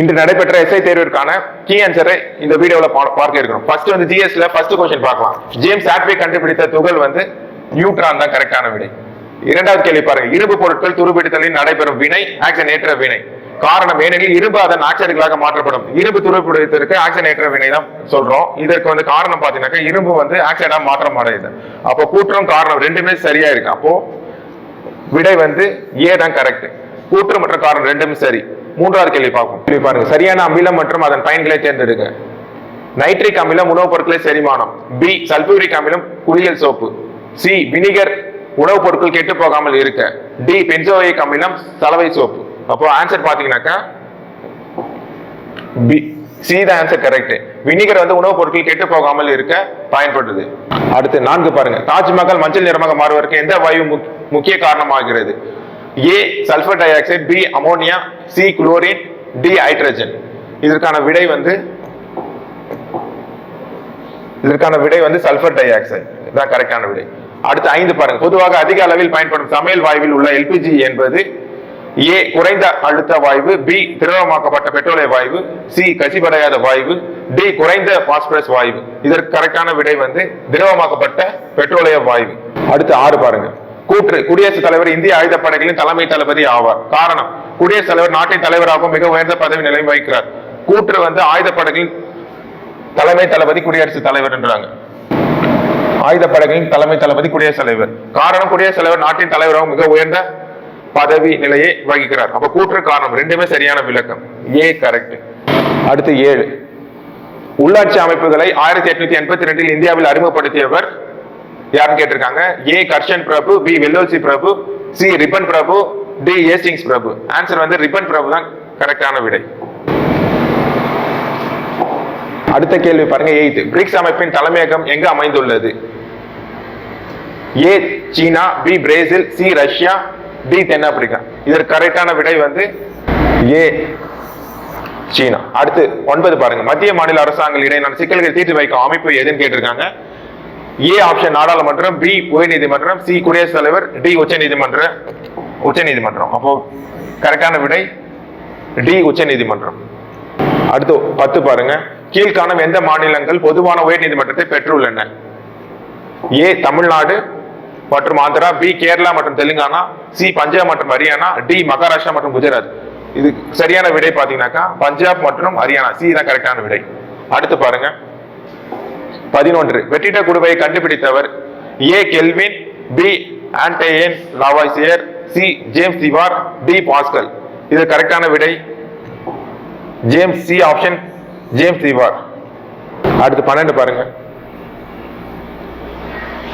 இன்று நடைபெற்ற SI தேர்விற்கான key ஆன்சரை இந்த வீடியோல பார்க்க இருக்கிறோம். ஃபர்ஸ்ட் வந்து ஜிஎஸ்ல ஃபர்ஸ்ட் கொஸ்டின் பார்க்கலாம். ஜேம்ஸ் ஆட்வே கண்டுபிடித்த துகள் வந்து நியூட்ரான் தான் கரெக்டான விடை. இரண்டாவது கேள்வி பாருங்க. இரும்பு பொருட்கள் துருப்பிடித்தலில் நடைபெறும் வினை ஆக்சன் ஏற்ற வினை. காரணம் ஏனெனில் இரும்பு அதன் ஆக்சைடுகளாக மாற்றப்படும். இரும்பு துருப்பிடித்தலுக்கு ஆக்சன் ஏற்ற வினை தான் சொல்றோம். இதற்கு வந்து காரணம் பார்த்தீங்கன்னாக்கா இரும்பு வந்து ஆக்சைடா மாற்றம் அடையுது. அப்போ கூற்றம் காரணம் ரெண்டுமே சரியா இருக்கு. அப்போ விடை வந்து ஏ தான் கரெக்ட் கூற்று மற்றும் காரணம் ரெண்டுமே சரி. மூன்றாவது கேள்வி பார்ப்போம். கேள்வி பாருங்க. சரியான அமிலம் மற்றும் அதன் பயன்களை தேர்ந்தெடுங்க. நைட்ரிக் அமிலம் உணவுப் பொருட்களை செரிமானம். பி சல்பூரிக் அமிலம் குளியல் சோப்பு. சி வினிகர் உணவுப் பொருட்கள் கெட்டு போகாமல் இருக்க. டி பென்சோயிக் அமிலம் சலவை சோப்பு. அப்போ ஆன்சர் பாத்தீங்கன்னாக்கா பி சி தான் ஆன்சர் கரெக்ட் வினிகர் வந்து உணவுப் பொருட்கள் கெட்டு போகாமல் இருக்க பயன்படுது. அடுத்து நான்கு பாருங்க. தாஜ்மஹால் மஞ்சள் நிறமாக மாறுவதற்கு எந்த வாயு முக்கிய காரணமாகிறது? A sulphur dioxide B ammonia C chlorine D hydrogen இதற்கான விடை வந்து இதற்கான விடை வந்து சல்பர் டை ஆக்சைடு தான் கரெக்டான விடை. அடுத்து ஐந்து பாருங்க. பொதுவாக அதிக அளவில் பயன்படும் சமையல் வாயுவில் உள்ள எல்பிஜி என்பது ஏ குறைந்த அழுத்த வாயு பி திரவமாக்கப்பட்ட பெட்ரோலிய வாயு சி கசிபடையாத வாயு டி குறைந்த பாஸ்பரஸ் வாயு இதற்கு கரெக்டான விடை வந்து திரவமாக்கப்பட்ட பெட்ரோலிய வாயு அடுத்து ஆறு பாருங்க. கூற்று. குடியரசுத் தலைவர் இந்திய ஆயுதப்படைகளின் தலைமை தளபதி ஆவார். காரணம் குடியரசுத் தலைவர் நாட்டின் தலைவராகவும் மிக உயர்ந்த பதவி நிலையம் வகிக்கிறார். கூற்று வந்து ஆயுதப்படைகளின் தலைமை தளபதி குடியரசுத் தலைவர் என்றாங்க. ஆயுதப்படைகளின் தலைமை தளபதி குடியரசுத் தலைவர். காரணம் குடியரசுத் தலைவர் நாட்டின் தலைவராகவும் மிக உயர்ந்த பதவி நிலையை வகிக்கிறார். அப்ப கூற்று காரணம் ரெண்டுமே சரியான விளக்கம். ஏ கரெக்ட் அடுத்து ஏழு. உள்ளாட்சி அமைப்புகளை ஆயிரத்தி எட்நூத்தி எண்பத்தி ரெண்டில் இந்தியாவில் அறிமுகப்படுத்தியவர் யாருன்னு கேட்டிருக்காங்க? ஏ கர்ஷன் பிரபு பி வெல்லோசி பிரபு சி ரிப்பன் பிரபு டி ஏசிங்ஸ் பிரபு. ஆன்சர் வந்து ரிப்பன் பிரபு தான் கரெக்டான விடை. அடுத்த கேள்வி பாருங்க எயித் பிரிக்ஸ் அமைப்பின் தலைமையகம் எங்கு அமைந்துள்ளது? A China B Brazil C Russia D தென்னாப்பிரிக்கா. இதற்கு கரெக்டான விடை வந்து ஏ சீனா. அடுத்து ஒன்பது பாருங்க. மத்திய மாநில அரசாங்கங்கள் இடையிலான சிக்கல்கள் தீர்த்து வைக்கும் அமைப்பு எதுன்னு கேட்டிருக்காங்க? ஏ ஆப்ஷன் நாடாளுமன்றம் பி உயர்நீதிமன்றம் சி குடியரசுத் தலைவர் டி உச்சநீதிமன்றம். உச்சநீதிமன்றம். அப்போ கரெக்டான விடை டி உச்சநீதிமன்றம். அடுத்து பத்து பாருங்க. கீழ்காணும் எந்த மாநிலங்கள் பொதுவான உயர்நீதிமன்றத்தை பெற்றுள்ளன? ஏ தமிழ்நாடு மற்றும் ஆந்திரா பி கேரளா மற்றும் தெலுங்கானா சி பஞ்சாப் மற்றும் ஹரியானா டி மகாராஷ்டிரா மற்றும் குஜராத். இது சரியான விடை பாத்தீங்கன்னாக்கா பஞ்சாப் மற்றும் ஹரியானா. சி தான் கரெக்டான விடை. அடுத்து பாருங்க. பதினொன்று. வெற்றிட குழுவை கண்டுபிடித்தவர் A Kelvin B Antoine Lavoisier C James Dewar D Pascal. இது கரெக்டான விடை. James C option James Dewar. அடுத்து பன்னெண்டு பாருங்க.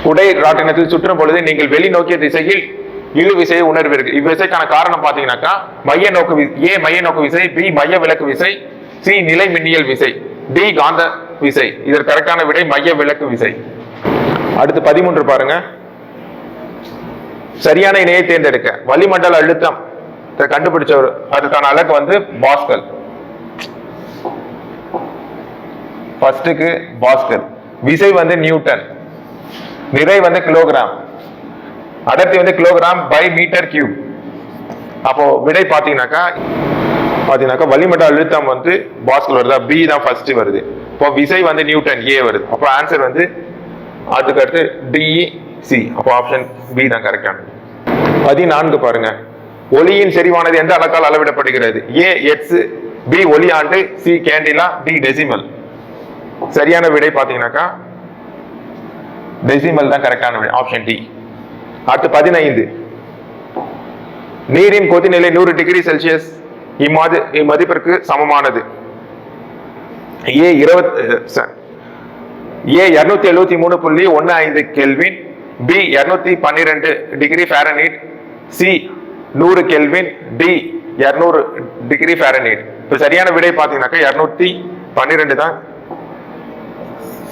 குடை ராட்டினத்தில் சுற்றும் பொழுது நீங்கள் வெளிநோக்கிய திசையில் இழு விசையை உணர்வீர்கள். இவ்விசைக்கான காரணம் பார்த்தீங்கன்னாக்கா மைய நோக்கு வி- ஏ மைய நோக்கு விசை பி மைய விளக்கு விசை சி நிலை மின்னியல் விசை டி காந்த விசை. இதற்கு கரெக்டான விடை மைய விளக்கு விசை. அடுத்து பதிமூன்று பாருங்க. சரியான இணையை தேர்ந்தெடுக்க. வளிமண்டல அழுத்தம். கண்டுபிடிச்சவர் அதுக்கான அலகு வந்து பாஸ்கல். ஃபர்ஸ்ட்டுக்கு பாஸ்கல். விசை வந்து நியூட்டன். நிறை வந்து கிலோகிராம். அடர்த்தி வந்து கிலோகிராம் பை மீட்டர் கியூப் அப்போ விடை பார்த்தீங்கன்னாக்கா பார்த்தீங்கன்னாக்கா வளிமண்டல அழுத்தம் வந்து பாஸ்கல் வருதா? பி தான் ஃபர்ஸ்ட் வருது. இப்போ விசை வந்து நியூட்டன் ஏ வருது. அப்போ ஆன்சர் வந்து அதுக்கு அடுத்து டிஇ சி அப்போ ஆப்ஷன் பி தான் கரெக்டானது பதினான்கு பாருங்க. ஒளியின் செறிவானது எந்த அளக்கால் அளவிடப்படுகிறது? ஏ எட்ஸ் பி ஒளியாண்டு சி கேண்டிலா டி டெசிமல் சரியான விடை பார்த்தீங்கன்னாக்கா டெசிமல் தான் கரெக்டான விடை ஆப்ஷன் டி அடுத்து பதினைந்து. நீரின் கொதிநிலை நூறு டிகிரி செல்சியஸ் இம்மாது இம்மதிப்பிற்கு சமமானது. ஏ இருபத்தி ஏ இருநூத்தி எழுபத்தி மூணு புள்ளி ஒன்னு ஐந்து கெல்வின் பி இரநூத்தி பன்னிரெண்டு டிகிரி ஃபேரனீட் சி நூறு கெல்வின் டி இரநூறு டிகிரி ஃபேரனீட் இப்போ சரியான விடை பார்த்தீங்கன்னாக்கா இரநூத்தி பன்னிரெண்டு தான்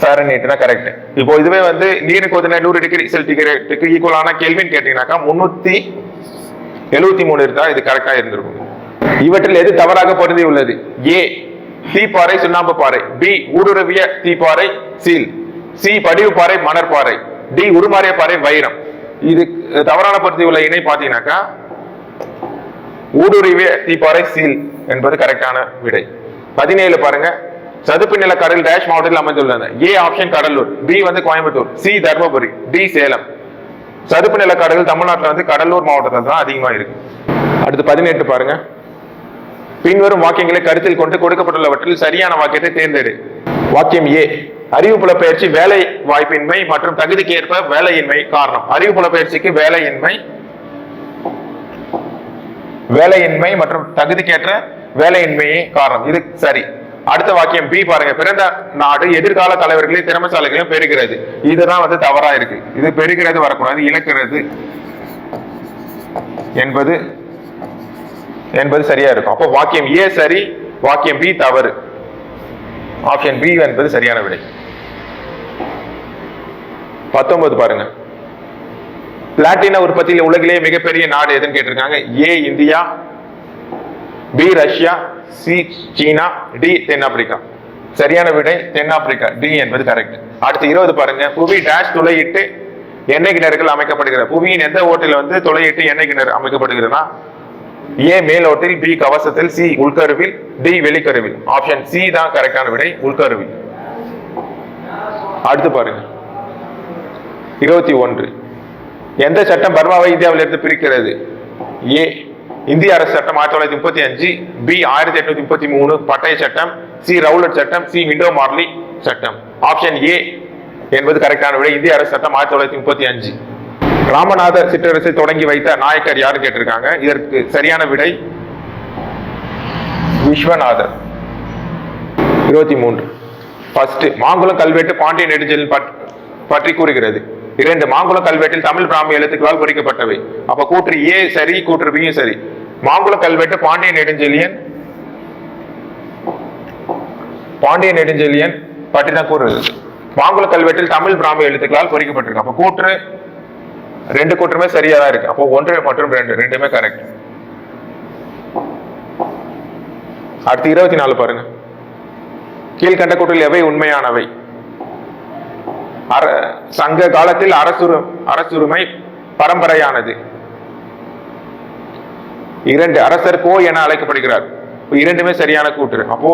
ஃபேரனீட்னா கரெக்ட் இப்போ இதுவே வந்து நீருக்கு கொதிநிலை நூறு டிகிரி செல்டிகிரேட்டுக்கு ஈக்குவலான கேள்வின்னு கேட்டீங்கன்னாக்கா முன்னூத்தி எழுபத்தி மூணு இருந்தால் இது கரெக்டாக இருந்திருக்கும். இவற்றில் எது தவறாக பொருந்தி உள்ளது? ஏ தீப்பாறை சுண்ணாம்பு பாறை பி ஊடுருவிய தீப்பாறை சீல். சி படிவு பாறை மணற்பாறை. டி உருமாறிய பாறை வைரம். இது தவறான பொருத்தி உள்ள இணை பார்த்தீங்கன்னாக்கா ஊடுருவிய தீப்பாறை சீல் என்பது கரெக்டான விடை. பதினேழு பாருங்க. சதுப்பு நில கடல் டேஷ் மாவட்டத்தில் அமைந்துள்ளன ஏ ஆப்ஷன் கடலூர் பி வந்து கோயம்புத்தூர் சி தர்மபுரி டி சேலம். சதுப்பு நில கடல் தமிழ்நாட்டில் வந்து கடலூர் மாவட்டத்தில் தான் அதிகமாக இருக்கு. அடுத்து பதினெட்டு பாருங்க. பின்வரும் வாக்கியங்களை கருத்தில் கொண்டு கொடுக்கப்பட்டுள்ளவற்றில் சரியான வாக்கியத்தை தேர்ந்தெடு. வாக்கியம் ஏ அறிவு பயிற்சி வேலை வாய்ப்பின்மை மற்றும் தகுதிக்கு ஏற்ப வேலையின்மை காரணம். அறிவு புலப்பெயர்ச்சிக்கு வேலையின்மை வேலையின்மை மற்றும் தகுதிக்கேற்ற வேலையின்மையே காரணம். இது சரி. அடுத்த வாக்கியம் பி பாருங்க. பிறந்த நாடு எதிர்கால தலைவர்களையும் திறமைசாலைகளையும் பெறுகிறது. இதுதான் வந்து தவறா இருக்கு. இது பெறுகிறது வரக்கூடாது இழக்கிறது என்பது என்பது சரியா இருக்கும். அப்போ வாக்கியம் ஏ சரி வாக்கியம் பி தவறு. ஆப்ஷன் பி என்பது சரியான விடை. பத்தொன்பது பாருங்க. பிளாட்டின உற்பத்தியில் உலகிலேயே மிகப்பெரிய நாடு எதுன்னு கேட்டிருக்காங்க? A India B Russia C China D தென்னாப்பிரிக்கா. சரியான விடை தென்னாப்பிரிக்கா. டி என்பது கரெக்ட் அடுத்து இருபது பாருங்க. புவி டேஷ் துளையிட்டு எண்ணெய் கிணறுகள் அமைக்கப்படுகிறது. புவியின் எந்த ஓட்டில் வந்து துளையிட்டு எண்ணெய் கிணறு அமைக்கப்படுகிறதுனா ஏ மேலோட்டில் பி கவசத்தில் சி உள்கருவில் டி வெளிக்கருவில். ஆப்ஷன் சி தான் கரெக்டான விடை உள்கருவில். அடுத்து பாருங்க. இருபத்தி ஒன்று. எந்த சட்டம் பர்மாவை இந்தியாவிலிருந்து பிரிக்கிறது? ஏ இந்திய அரசு சட்டம் ஆயிரத்தி தொள்ளாயிரத்தி முப்பத்தி அஞ்சு பி ஆயிரத்தி எட்நூத்தி முப்பத்தி மூணு பட்டய சட்டம் சி ரவுலட் சட்டம் சி விண்டோ மார்லி சட்டம். ஆப்ஷன் ஏ என்பது கரெக்டான விடை இந்திய அரசு சட்டம் ஆயிரத்தி தொள்ளாயிரத்தி முப்பத்தி அஞ்சு. ராமநாத சிற்றரசை தொடங்கி வைத்த நாயக்கர் யாரு கேட்டிருக்காங்க? இதற்கு சரியான விடை விஸ்வநாதர். இருபத்தி மூன்று. ஃபர்ஸ்ட் மாங்குளம் கல்வெட்டு பாண்டிய நெடுஞ்சல் பற்றி கூறுகிறது. இரண்டு மாங்குளம் கல்வெட்டில் தமிழ் பிராமி எழுத்துக்களால் பொறிக்கப்பட்டவை. அப்ப கூற்று ஏ சரி கூற்று பியும் சரி. மாங்குளம் கல்வெட்டு பாண்டிய நெடுஞ்செழியன் பாண்டிய நெடுஞ்செழியன் பற்றி தான் கூறுகிறது. மாங்குள கல்வெட்டில் தமிழ் பிராமி எழுத்துக்களால் குறிக்கப்பட்டிருக்கு அப்ப கூற்று ரெண்டு கூற்றுமே சரியா தான் இருக்கு. அப்போ ஒன்று மற்றும் ரெண்டு ரெண்டுமே கரெக்ட் அடுத்து இருபத்தி நாலு பாருங்க. கீழ்கண்ட கூற்றில் எவை உண்மையானவை? அர சங்க காலத்தில் அரசுரு அரசுரிமை பரம்பரையானது. இரண்டு அரசர் கோ என அழைக்கப்படுகிறார். இரண்டுமே சரியான கூற்று. அப்போ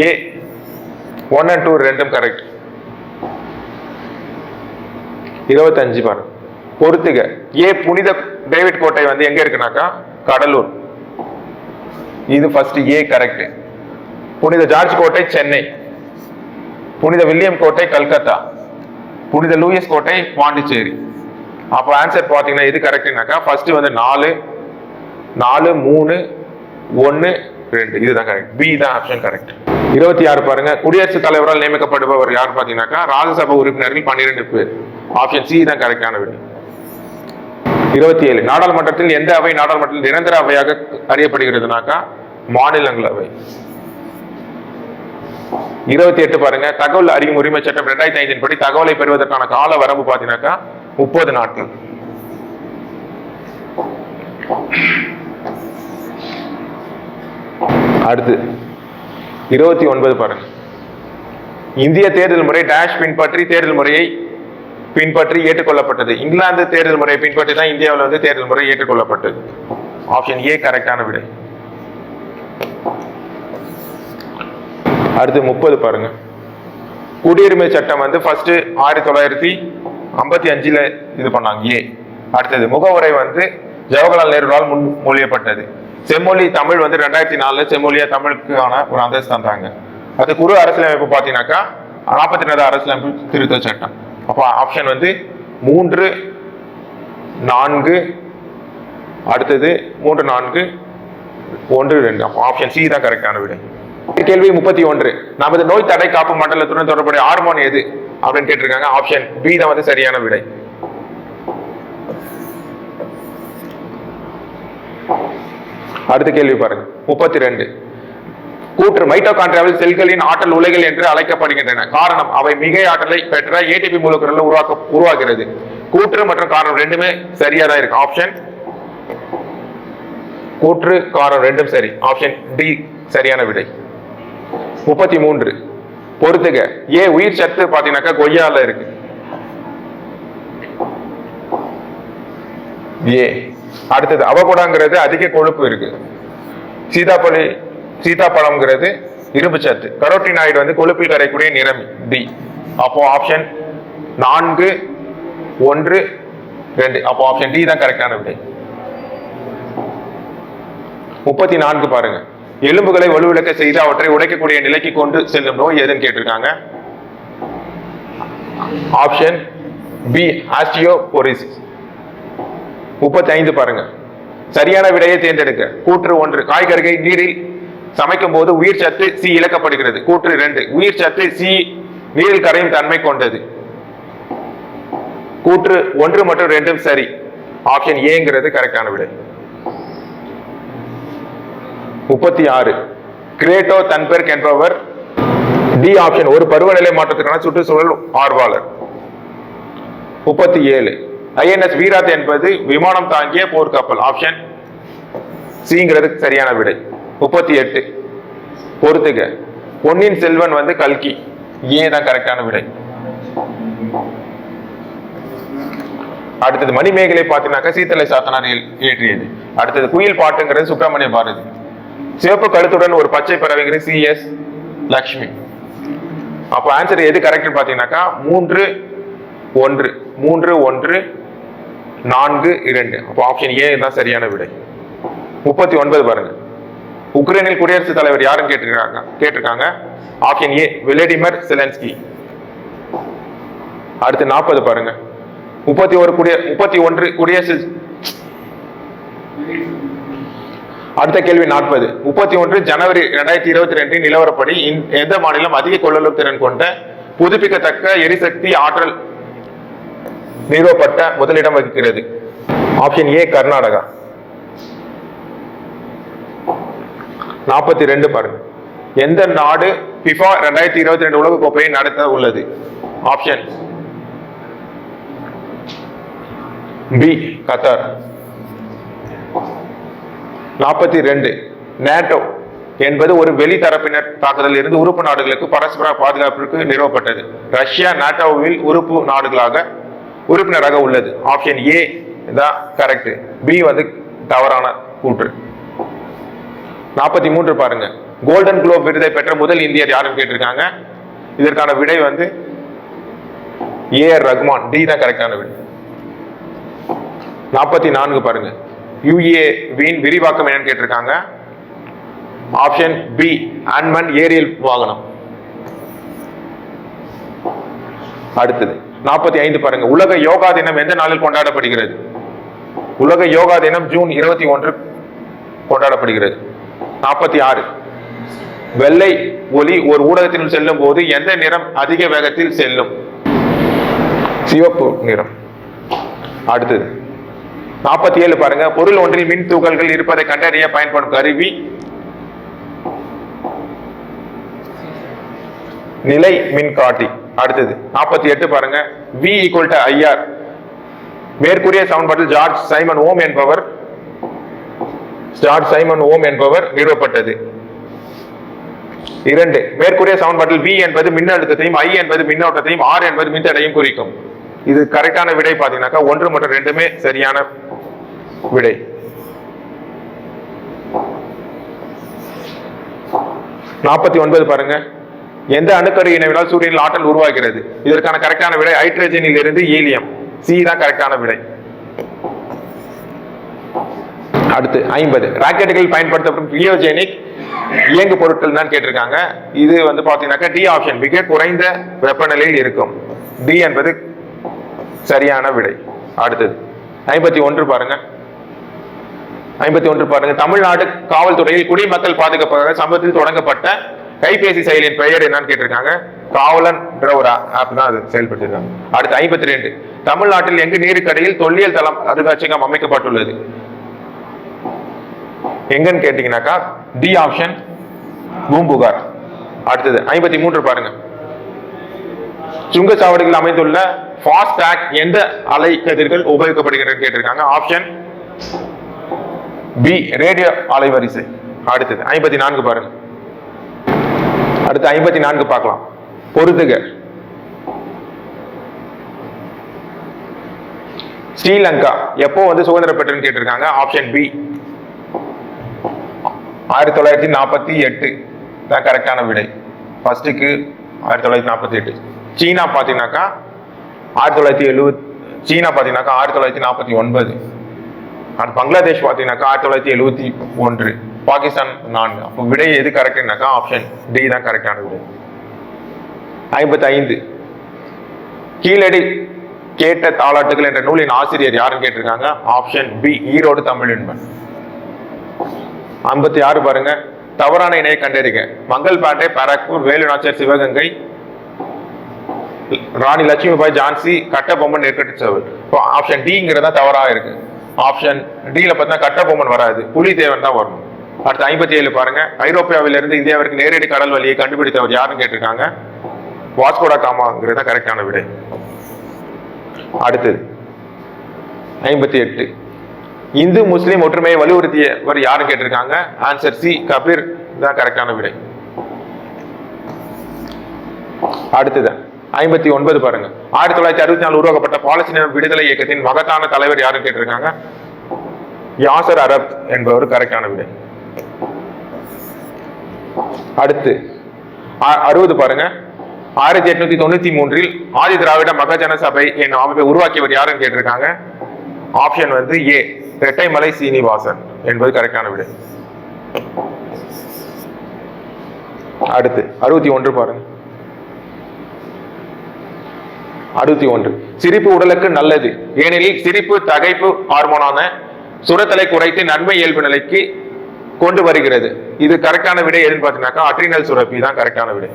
ஏ ஒன் அண்ட் டூ ரெண்டும் கரெக்ட் இருபத்தஞ்சு பாருங்க. பொறுத்துக. ஏ புனித டேவிட் கோட்டை வந்து எங்க இருக்குனாக்கா? கடலூர். இது ஃபர்ஸ்ட் ஏ கரெக்ட் புனித ஜார்ஜ் கோட்டை சென்னை. புனித வில்லியம் கோட்டை கல்கத்தா. புனித லூயிஸ் கோட்டை பாண்டிச்சேரி. அப்போ ஆன்சர் பார்த்தீங்கன்னா இது கரெக்ட்னாக்கா ஃபர்ஸ்ட் வந்து நாலு நாலு மூணு ஒன்று ரெண்டு. இதுதான் கரெக்ட் பி தான் ஆப்ஷன் கரெக்ட் இருபத்தி ஆறு பாருங்க. குடியரசுத் தலைவரால் நியமிக்கப்படுபவர் யார் பார்த்தீங்கன்னாக்கா ராஜ்யசபா உறுப்பினர்கள் பன்னிரெண்டு பேர். ஆப்ஷன் சி தான் கரெக்டான விட இருபத்தி ஏழு. நாடாளுமன்றத்தில் எந்த அவை நாடாளுமன்றத்தில் நிரந்தர அவையாக அறியப்படுகிறதுனாக்கா மாநிலங்களவை. இருபத்தி எட்டு பாருங்க. தகவல் அறியும் உரிமை சட்டம் ரெண்டாயிரத்தி ஐந்தின் படி தகவலை பெறுவதற்கான கால வரம்பு பாத்தீங்கன்னாக்கா முப்பது நாட்கள். அடுத்து இருபத்தி ஒன்பது பாருங்க. இந்திய தேர்தல் முறை டேஷ் பின்பற்றி தேர்தல் முறையை பின்பற்றி ஏற்றுக்கொள்ளப்பட்டது. இங்கிலாந்து தேர்தல் முறையை பின்பற்றி தான் இந்தியாவில் வந்து தேர்தல் முறை ஏற்றுக்கொள்ளப்பட்டது. ஆப்ஷன் ஏ கரெக்டான விடை. அடுத்து முப்பது பாருங்க. குடியுரிமை சட்டம் வந்து ஃபர்ஸ்ட் ஆயிரத்தி தொள்ளாயிரத்தி ஐம்பத்தி அஞ்சுல இது பண்ணாங்க. ஏ அடுத்தது முகவுரை வந்து ஜவஹர்லால் நேருவால் முன்மொழியப்பட்டது செம்மொழி தமிழ் வந்து ரெண்டாயிரத்தி நாலுல செம்மொழியா தமிழுக்கான ஒரு அந்தஸ்து தந்தாங்க அது குறு அரசியலமைப்பு பார்த்தீங்கன்னாக்கா நாற்பத்தி ரெண்டு அரசியலமைப்பு திருத்த சட்டம். அப்போ ஆப்ஷன் வந்து மூன்று நான்கு அடுத்தது மூன்று நான்கு ஒன்று ரெண்டு. அப்போ ஆப்ஷன் சி தான் கரெக்டான விடை. கேள்வி முப்பத்தி ஒன்று. நமது நோய் தடை காப்பு மண்டலத்துடன் தொடர்புடைய ஹார்மோன் எது? அப்படின்னு கேட்டிருக்காங்க. ஆப்ஷன் பி தான் வந்து சரியான விடை. அடுத்த கேள்வி பாருங்க. முப்பத்தி ரெண்டு. கூற்று மைட்டோகாண்ட்ரியாவில் செல்களின் ஆற்றல் உலைகள் என்று அழைக்கப்படுகின்றன. காரணம் அவை மிகை ஆற்றலை பெற்ற ஏடிபி மூலக்கூறுகள் உருவாக்க உருவாகிறது கூற்று மற்றும் காரணம் ரெண்டுமே சரியா தான் இருக்கு. ஆப்ஷன் கூற்று காரணம் ரெண்டும் சரி. ஆப்ஷன் டி சரியான விடை. முப்பத்தி மூன்று பொறுத்துக. ஏ உயிர் சத்து பாத்தீங்கன்னாக்கா கொய்யால இருக்கு. ஏ அடுத்தது அவகோடாங்கிறது அதிக கொழுப்பு இருக்கு. சீதாப்பழி சீதாப்பழம்ங்கிறது இரும்பு சத்து. கரோட்டினாய்டு வந்து கொழுப்பில் கரைக்கூடிய நிறம் டி அப்போ ஆப்ஷன் நான்கு ஒன்று ரெண்டு. அப்போ ஆப்ஷன் டி தான் கரெக்டான விடை. முப்பத்தி நான்கு பாருங்க. எலும்புகளை வலுவிழக்க செய்து அவற்றை உடைக்கக்கூடிய நிலைக்கு கொண்டு செல்லும் நோய் எதுன்னு கேட்டிருக்காங்க? ஆப்ஷன் பி ஆஸ்டியோபோரிசிஸ் முப்பத்தி ஐந்து பாருங்க. சரியான விடையை தேர்ந்தெடுக்க கூற்று ஒன்று. காய்கறிகை நீரில் சமைக்கும் போது உயிர் சத்து சி இழக்கப்படுகிறது. கூற்று இரண்டு. உயிர் சத்து சி நீரில் கரையும் தன்மை கொண்டது. கூற்று ஒன்று மற்றும் ரெண்டும் சரி. ஆப்ஷன் ஏங்கிறது கரெக்டான விடை. முப்பத்தி ஆறு. கிரேட்டோ தன்பெர்க் என்பவர் டி ஆப்ஷன் ஒரு பருவநிலை மாற்றத்துக்கான சுற்றுச்சூழல் ஆர்வலர். முப்பத்தி ஏழு. ஐஎன்எஸ் வீராத் என்பது விமானம் தாங்கிய போர்க்கப்பல். ஆப்ஷன் சிங்கிறது சரியான விடை. முப்பத்தி எட்டு. பொறுத்துக பொன்னியின் செல்வன் வந்து கல்கி. ஏ தான் கரெக்டான விடை? அடுத்தது மணிமேகலை பார்த்தீங்கன்னாக்கா சீத்தலை சாத்தனார் இயற்றியது அடுத்தது குயில் பாட்டுங்கிறது சுப்பிரமணிய பாரதி. சிவப்பு கழுத்துடன் ஒரு பச்சை பறவைங்கிறது சி எஸ் லக்ஷ்மி. அப்போ ஆன்சர் எது கரெக்ட்னு பார்த்தீங்கன்னாக்கா மூன்று ஒன்று. மூன்று ஒன்று நான்கு இரண்டு. அப்போ ஆப்ஷன் ஏ தான் சரியான விடை. முப்பத்தி ஒன்பது பாருங்கள் உக்ரைனில் குடியரசுத் தலைவர் யாருன்னு கேட்டிருக்காங்க? கேட்டிருக்காங்க. Option A Vladimir Zelensky. அடுத்து நாற்பது பாருங்க. முப்பத்தி ஒரு குடிய முப்பத்தி ஒன்று குடியரசு அடுத்த கேள்வி நாற்பது. முப்பத்தி ஒன்று ஜனவரி ரெண்டாயிரத்தி இருபத்தி ரெண்டின் நிலவரப்படி எந்த மாநிலம் அதிக கொள்ளளவு திறன் கொண்ட புதுப்பிக்கத்தக்க எரிசக்தி ஆற்றல் நிறுவப்பட்ட முதலிடம் வகிக்கிறது? Option A Karnataka. நாற்பத்தி ரெண்டு பாருங்க. எந்த நாடு பிஃபா ரெண்டாயிரத்தி இருபத்தி ரெண்டு உலக கோப்பையை நடத்த உள்ளது? ஆப்ஷன் பி கத்தார் நாற்பத்தி ரெண்டு. நேட்டோ என்பது ஒரு வெளித்தரப்பினர் தாக்குதலில் இருந்து உறுப்பு நாடுகளுக்கு பரஸ்பர பாதுகாப்பிற்கு நிறுவப்பட்டது. ரஷ்யா நாட்டோவில் உறுப்பு நாடுகளாக உறுப்பினராக உள்ளது. ஆப்ஷன் ஏ தான் கரெக்ட் பி வந்து தவறான கூற்று. நாற்பத்தி மூன்று பாருங்க. கோல்டன் குளோப் விருதை பெற்ற முதல் இந்தியர் யாருன்னு கேட்டிருக்காங்க? இதற்கான விடை வந்து ஏ ஆர் ரஹ்மான் டி தான் கரெக்டான விடை. நாற்பத்தி நான்கு பாருங்க. யுஏ வின் விரிவாக்கம் என்னன்னு கேட்டிருக்காங்க? ஆப்ஷன் பி அன்மன் ஏரியல் வாகனம் அடுத்தது நாற்பத்தி ஐந்து பாருங்க. உலக யோகா தினம் எந்த நாளில் கொண்டாடப்படுகிறது? உலக யோகா தினம் ஜூன் இருபத்தி ஒன்று கொண்டாடப்படுகிறது. நாற்பத்தி ஆறு. வெள்ளை ஒளி ஒரு ஊடகத்தினுள் செல்லும் போது எந்த நிறம் அதிக வேகத்தில் செல்லும்? சிவப்பு நிறம். அடுத்தது நாற்பத்தி ஏழு பாருங்க. பொருள் ஒன்றில் மின் துகள்கள் இருப்பதை கண்டறிய பயன்படும் கருவி. நிலை மின்காட்டி. அடுத்தது நாற்பத்தி எட்டு பாருங்க. வி ஈக்குவல் டு ஐஆர் மேற்கூறிய சமன்பாட்டில் ஜார்ஜ் சைமன் ஓம் என்பவர் ஜார்ஜ் சைமன் ஓம் என்பவர் நிறுவப்பட்டது. இரண்டு மேற்கூறிய சமன்பாட்டில் வி என்பது மின்னழுத்தத்தையும் ஐ என்பது மின்னோட்டத்தையும் ஆர் என்பது மின்தடையும் குறிக்கும். இது கரெக்டான விடை பார்த்தீங்கன்னாக்கா ஒன்று மற்றும் ரெண்டுமே சரியான விடை. நாற்பத்தி ஒன்பது பாருங்க. எந்த அணுக்கரு இணைவினால் சூரியனில் ஆற்றல் உருவாகிறது? இதற்கான கரெக்டான விடை ஹைட்ரஜனில் இருந்து ஈலியம் சி தான் கரெக்டான விடை. அடுத்து ஐம்பது. ராக்கெட்டுகளில் பயன்படுத்தப்படும் கிரியோஜெனிக் இயங்கு பொருட்கள் தான் கேட்டிருக்காங்க. இது வந்து பாத்தீங்கன்னாக்கா டி ஆப்ஷன் மிக குறைந்த வெப்பநிலையில் இருக்கும். டி என்பது சரியான விடை. அடுத்தது ஐம்பத்தி ஒன்று பாருங்க. ஐம்பத்தி ஒன்று பாருங்க. தமிழ்நாடு காவல்துறையில் குடிமக்கள் பாதுகாப்பாக சமூகத்தில் தொடங்கப்பட்ட கைபேசி செயலியின் பெயர் என்னன்னு கேட்டிருக்காங்க. காவலன் ஒரு ஆப் தான் அது செயல்படுத்திருக்காங்க அடுத்து ஐம்பத்தி ரெண்டு. தமிழ்நாட்டில் எங்கு நீருக்கடையில் தொல்லியல் தளம் அருங்காட்சியகம் அமைக்கப்பட்டுள்ளது? எங்கன்னு கேட்டீங்கன்னாக்கா டி ஆப்ஷன் பூம்புகார். அடுத்தது ஐம்பத்தி மூன்று பாருங்க. சுங்கச்சாவடியில் அமைந்துள்ள ஃபாஸ்டாக் எந்த அலை கதிர்கள் உபயோகப்படுகிறது கேட்டிருக்காங்க? ஆப்ஷன் பி ரேடியோ அலைவரிசை. அடுத்தது ஐம்பத்தி நான்கு பாருங்க. அடுத்து ஐம்பத்தி நான்கு பார்க்கலாம். பொருத்துக. ஸ்ரீலங்கா எப்போ வந்து சுதந்திரம் பெற்றுன்னு கேட்டிருக்காங்க? ஆப்ஷன் பி ஆயிரத்தி தொள்ளாயிரத்தி நாற்பத்தி எட்டு. தான் கரெக்டான விடை. ஃபர்ஸ்ட்டுக்கு ஆயிரத்தி தொள்ளாயிரத்தி நாற்பத்தி எட்டு. சீனா பார்த்தீங்கன்னாக்கா ஆயிரத்தி தொள்ளாயிரத்தி எழுபத் சீனா பார்த்தீங்கன்னாக்கா ஆயிரத்தி தொள்ளாயிரத்தி நாற்பத்தி ஒன்பது. அண்ட் பங்களாதேஷ் பார்த்தீங்கன்னாக்கா ஆயிரத்தி தொள்ளாயிரத்தி எழுபத்தி ஒன்று. பாகிஸ்தான் நான்கு. அப்போ விடை எது கரெக்டுனாக்கா ஆப்ஷன் டி தான் கரெக்டான விடை. ஐம்பத்தி ஐந்து கீழடி கேட்ட தாளாட்டுகள் என்ற நூலின் ஆசிரியர் யாருன்னு கேட்டிருக்காங்க? ஆப்ஷன் பி ஈரோடு தமிழ் என்பன். ஐம்பத்தி ஆறு பாருங்க. தவறான இணையை கண்டறிக. மங்கள்பேட்டை பராக்பூர் வேலுநாச்சர் சிவகங்கை ராணி லட்சுமிபாய் ஜான்சி கட்டபொம்மன் நெற்கட்டுச்சவல் இப்போ ஆப்ஷன் டிங்கிறதா தவறாக இருக்கு. ஆப்ஷன் டியில் பார்த்தா கட்டபொம்மன் வராது. புலிதேவன் தான் வரும் அடுத்து ஐம்பத்தி ஏழு பாருங்க. ஐரோப்பியாவிலிருந்து இந்தியாவிற்கு நேரடி கடல் வழியை கண்டுபிடித்தவர் யாருன்னு கேட்டிருக்காங்க? வாஸ்கோடா காமாங்கிறதா கரெக்டான விடை. அடுத்தது ஐம்பத்தி எட்டு. இந்து முஸ்லீம் ஒற்றுமையை வலியுறுத்தியவர் யாரும் கேட்டிருக்காங்க? Answer C Kabir. தான் கரெக்டான விடை. அடுத்தது ஐம்பத்தி ஒன்பது பாருங்க. ஆயிரத்தி தொள்ளாயிரத்தி அறுபத்தி நாலு உருவாக்கப்பட்ட பாலஸ்தீன விடுதலை இயக்கத்தின் மகத்தான தலைவர் யாரும் கேட்டிருக்காங்க? யாசர் அரப் என்பவர் கரெக்டான விடை. அடுத்து அ- அறுபது பாருங்க. ஆயிரத்தி எட்நூத்தி தொண்ணூத்தி மூன்றில் ஆதி திராவிட மகஜன சபை என் அமைப்பை உருவாக்கியவர் யாருன்னு கேட்டிருக்காங்க? ஆப்ஷன் வந்து ஏ ரெட்டைமலை சீனிவாசன் என்பது கரெக்டான விடை. அடுத்து அறுபத்தி ஒன்று பாருங்க. அறுபத்தி ஒன்று. சிரிப்பு உடலுக்கு நல்லது. ஏனெனில் சிரிப்பு தகைப்பு ஹார்மோனான சுரத்தலை குறைத்து நன்மை இயல்பு நிலைக்கு கொண்டு வருகிறது. இது கரெக்டான விடை எதுன்னு பார்த்தீங்கன்னாக்கா அட்ரினல் சுரப்பி தான் கரெக்டான விடை.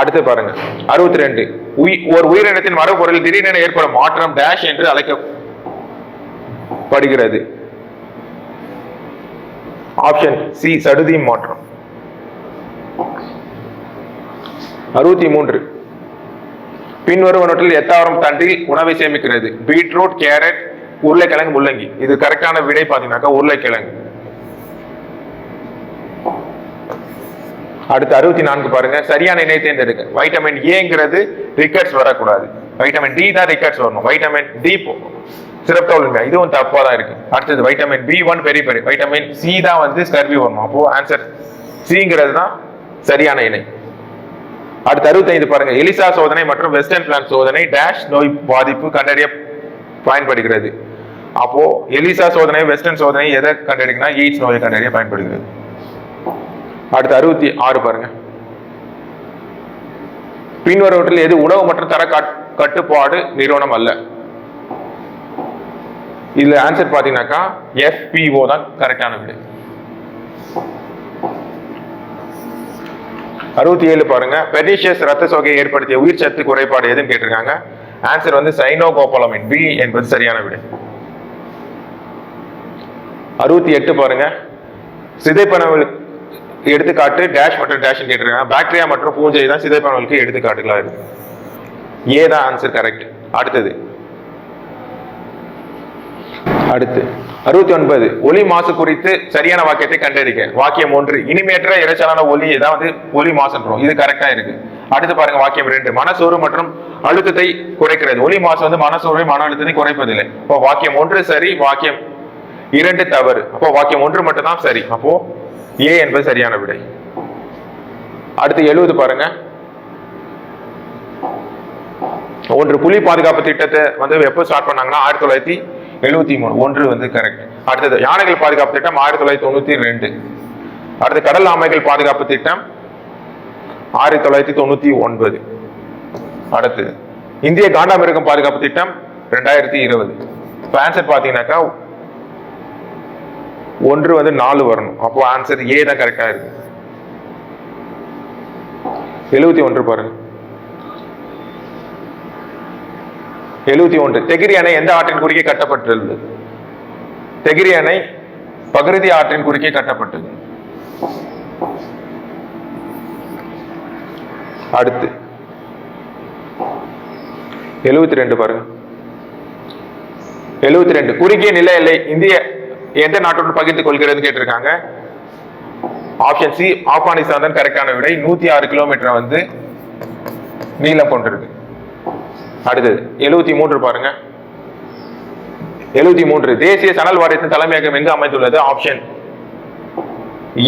அடுத்து பாருங்க. அறுபத்தி ரெண்டு. ஒரு உயிரினத்தின் மரபொருள் திடீரென ஏற்படும் மாற்றம் டேஷ் என்று அழைக்க படுகிறது. ஆப்ஷன் சி சடுதி மாற்றம். அறுபத்தி மூன்று பின்வருவனவற்றில் எத்தாவரம் தண்டில் உணவை சேமிக்கிறது. பீட்ரூட் கேரட் உருளைக்கிழங்கு முள்ளங்கி. இது கரெக்டான விடை பார்த்தீங்கன்னாக்கா உருளைக்கிழங்கு. அடுத்து அறுபத்தி நான்கு பாருங்க. சரியான இணை தேர்ந்தெடுக்க வைட்டமின் ஏங்கிறது ரிக்கட்ஸ் வரக்கூடாது. வைட்டமின் டி தான் ரிக்கட்ஸ் வரணும். வைட்டமின் டி சிறப்டோலிமியா இதுவும் தப்பாக தான் இருக்கு. அடுத்தது வைட்டமின் பி ஒன் பெரிய பெரிய. வைட்டமின் சி தான் வந்து ஸ்கர்வி வரும். அப்போ ஆன்சர் சிங்கிறது தான் சரியான இணை. அடுத்து அறுபத்தைந்து பாருங்க. எலிசா சோதனை மற்றும் வெஸ்டர்ன் பிளான் சோதனை டேஷ் நோய் பாதிப்பு கண்டறிய பயன்படுகிறது. அப்போ எலிசா சோதனை வெஸ்டர்ன் சோதனை எதை கண்டறிங்கன்னா எய்ட்ஸ் நோயை கண்டறிய பயன்படுகிறது. அடுத்து அறுபத்தி ஆறு பாருங்க. பின்வருவற்றில் எது உணவு மற்றும் தர கட்டுப்பாடு நிறுவனம் அல்ல? இதுல ஆன்சர் பாத்தீங்கன்னாக்கா எஃபிஓ தான் கரெக்டான விடை. அறுபத்தி ஏழு பாருங்க. பெர்னிஷியஸ் ரத்த சோகையை ஏற்படுத்திய உயிர் சத்து குறைபாடு எதுன்னு கேட்டிருக்காங்க. ஆன்சர் வந்து சைனோகோபலமின் பி என்பது சரியான விடை. அறுபத்தி எட்டு பாருங்க. சிதைப்பனவலுக்கு எடுத்துக்காட்டு டேஷ் மற்றும் டேஷ் கேட்டிருக்காங்க. பாக்டீரியா மற்றும் பூஞ்சை தான் சிதைப்பனவலுக்கு எடுத்துக்காட்டுகளா இருக்கு. ஏ தான் ஆன்சர் கரெக்ட் அடுத்தது அடுத்து அறுபத்தி ஒன்பது ஒலி மாசு குறித்து சரியான வாக்கியத்தை கண்டறிக்க வாக்கியம் ஒன்று இனிமேற்ற இறைச்சலான ஒலி தான் வந்து ஒலி மாசுன்றோம். இது கரெக்டா இருக்கு. அடுத்து பாருங்க வாக்கியம் ரெண்டு மனசோறு மற்றும் அழுத்தத்தை குறைக்கிறது. ஒலி மாசு வந்து மனசோர்வை மன அழுத்தத்தை குறைப்பதில்லை. இப்போ வாக்கியம் ஒன்று சரி வாக்கியம் இரண்டு தவறு. அப்போ வாக்கியம் ஒன்று மட்டும்தான் சரி. அப்போ ஏ என்பது சரியான விடை. அடுத்து எழுபது பாருங்க. ஒன்று புலி பாதுகாப்பு திட்டத்தை வந்து எப்போ ஸ்டார்ட் பண்ணாங்கன்னா ஆயிரத்தி தொள்ளாயிரத்தி எழுபத்தி மூணு. ஒன்று வந்து கரெக்ட் அடுத்தது யானைகள் பாதுகாப்பு திட்டம் ஆயிரத்தி தொள்ளாயிரத்தி தொண்ணூத்தி ரெண்டு. அடுத்து கடல் ஆமைகள் பாதுகாப்பு திட்டம் ஆயிரத்தி தொள்ளாயிரத்தி தொண்ணூற்றி ஒன்பது. அடுத்து இந்திய காண்டாமிருகம் பாதுகாப்பு திட்டம் ரெண்டாயிரத்தி இருபது. இப்போ ஆன்சர் பார்த்தீங்கன்னாக்கா ஒன்று வந்து நாலு வரணும். அப்போ ஆன்சர் ஏ தான் கரெக்டாக இருக்கு. எழுபத்தி ஒன்று பாருங்க. எழுபத்தி ஒன்று. தெகிரி அணை எந்த ஆற்றின் குறுக்கே கட்டப்பட்டுள்ளது? தெகிரி அணை பகிருதி ஆற்றின் குறுக்கே கட்டப்பட்டது அடுத்து. எழுபத்தி ரெண்டு பாருங்க. எழுபத்தி ரெண்டு. குறுகிய நில எல்லை இந்திய எந்த நாட்டுடன் பகிர்ந்து கொள்கிறது கேட்டிருக்காங்க? ஆப்ஷன் சி ஆப்கானிஸ்தான் தான் கரெக்டான விடை. நூத்தி ஆறு கிலோமீட்டர் வந்து நீளம் கொண்டிருக்கு. அடுத்தது எழுபத்தி மூன்று பாருங்க. எழுபத்தி மூன்று தேசிய சணல் வாரியத்தின் தலைமையகம் எங்கு அமைந்துள்ளது? ஆப்ஷன்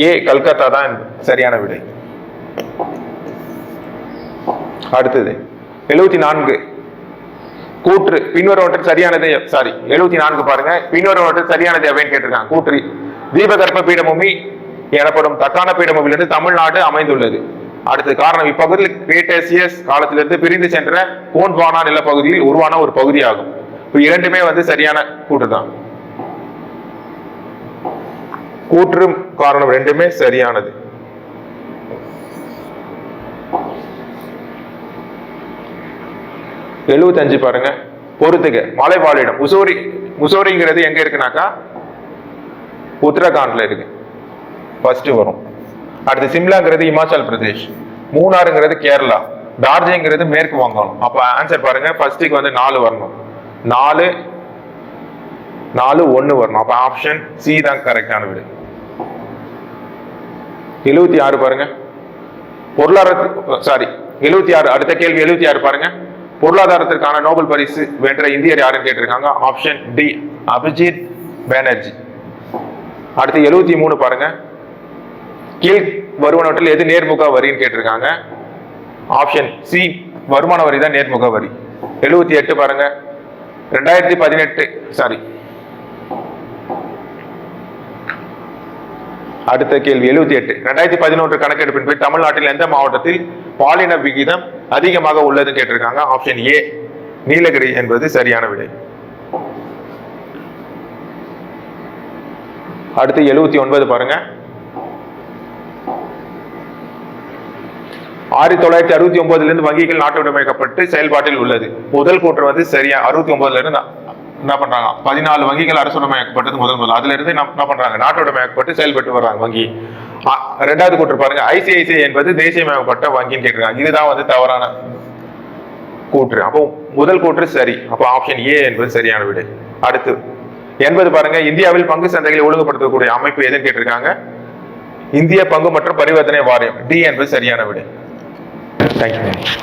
ஏ கல்கத்தா தான் சரியான விடை. அடுத்தது எழுபத்தி நான்கு கூற்று பின்வருவற்றில் சரியானது சாரி எழுபத்தி நான்கு பாருங்க பின்வருவற்றில் சரியானது அப்படின்னு கேட்டிருக்காங்க. கூற்று தீபகற்ப பீடபூமி எனப்படும் தக்கான பீடபூமியிலிருந்து தமிழ்நாடு அமைந்துள்ளது. அடுத்த காரணம் இப்பகுதியில் கிரேட்டேசியஸ் காலத்திலிருந்து பிரிந்து சென்ற கோன்வானா நிலப்பகுதியில் உருவான ஒரு பகுதியாகும். இரண்டுமே வந்து சரியான கூற்று தான் கூற்று காரணம் ரெண்டுமே சரியானது. எழுபத்தஞ்சு பாருங்க. பொறுத்துக. மலைவாழிடம். முசோரி முசோரிங்கிறது எங்க இருக்குனாக்கா உத்தரகாண்ட்ல இருக்கு. ஃபர்ஸ்ட் வரும். அடுத்து சிம்லாங்கிறது இமாச்சல் பிரதேஷ். மூணாறுங்கிறது கேரளா. டார்ஜிலிங்கிறது மேற்கு வங்காளம் அப்போ ஆன்சர் பாருங்க. ஃபர்ஸ்ட்டுக்கு வந்து நாலு வரணும். நாலு நாலு ஒன்று வரணும். அப்போ ஆப்ஷன் சி தான் கரெக்டான விடு. எழுபத்தி ஆறு பாருங்க. பொருளாதார சாரி எழுபத்தி ஆறு அடுத்த கேள்வி எழுபத்தி ஆறு பாருங்க. பொருளாதாரத்திற்கான நோபல் பரிசு வென்ற இந்தியர் யாருன்னு கேட்டிருக்காங்க? Option D Abhijit Banerjee. அடுத்து எழுபத்தி மூணு பாருங்க. கீழ் வருமானவற்றில் எது நேர்முக வரின்னு கேட்டிருக்காங்க. ஆப்ஷன் சி வருமான வரி தான் நேர்முக வரி. எழுபத்தி எட்டு பாருங்க. ரெண்டாயிரத்தி பதினெட்டு சாரி அடுத்த கேள்வி எழுபத்தி எட்டு. ரெண்டாயிரத்தி பதினொன்று கணக்கெடுப்பின் தமிழ்நாட்டில் எந்த மாவட்டத்தில் பாலின விகிதம் அதிகமாக உள்ளதுன்னு கேட்டிருக்காங்க? ஆப்ஷன் ஏ நீலகிரி என்பது சரியான விடை. அடுத்து எழுபத்தி ஒன்பது பாருங்க. ஆயிரத்தி தொள்ளாயிரத்தி அறுபத்தி ஒன்பதுல இருந்து வங்கிகள் நாட்டுடைமைக்கப்பட்டு செயல்பாட்டில் உள்ளது. முதல் கூற்று வந்து சரியா அறுபத்தி ஒன்பதுல இருந்து என்ன பண்றாங்க? பதினாலு வங்கிகள் அரசுடைமையாக்கப்பட்டது முதல் முதல். அதுல இருந்து என்ன பண்றாங்க? நாட்டுடைமையாக்கப்பட்டு செயல்பட்டு வர்றாங்க வங்கி. ஆ, ரெண்டாவது கூற்று பாருங்க. ஐசிஐசிஐ என்பது தேசியமயமாக்கப்பட்ட வங்கின்னு கேட்டிருக்காங்க இதுதான் வந்து தவறான கூற்று. அப்போ முதல் கூற்று சரி. அப்போ ஆப்ஷன் ஏ என்பது சரியான விடை. அடுத்து என்பது பாருங்க. இந்தியாவில் பங்கு சந்தைகளை ஒழுங்குபடுத்தக்கூடிய அமைப்பு எதுன்னு கேட்டிருக்காங்க. இந்திய பங்கு மற்றும் பரிவர்த்தனை வாரியம். டி என்பது சரியான விடை. தேங்க்யூ